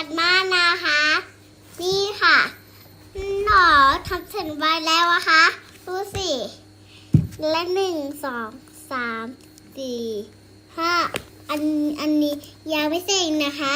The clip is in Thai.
กัมากนะคะ นี่ค่ะ หนอทำเสร็จไปแล้วอะคะดูสิและหนึ่งสองสามสี่ห้าอันอันนี้ยาวไม่เสร็จนะคะ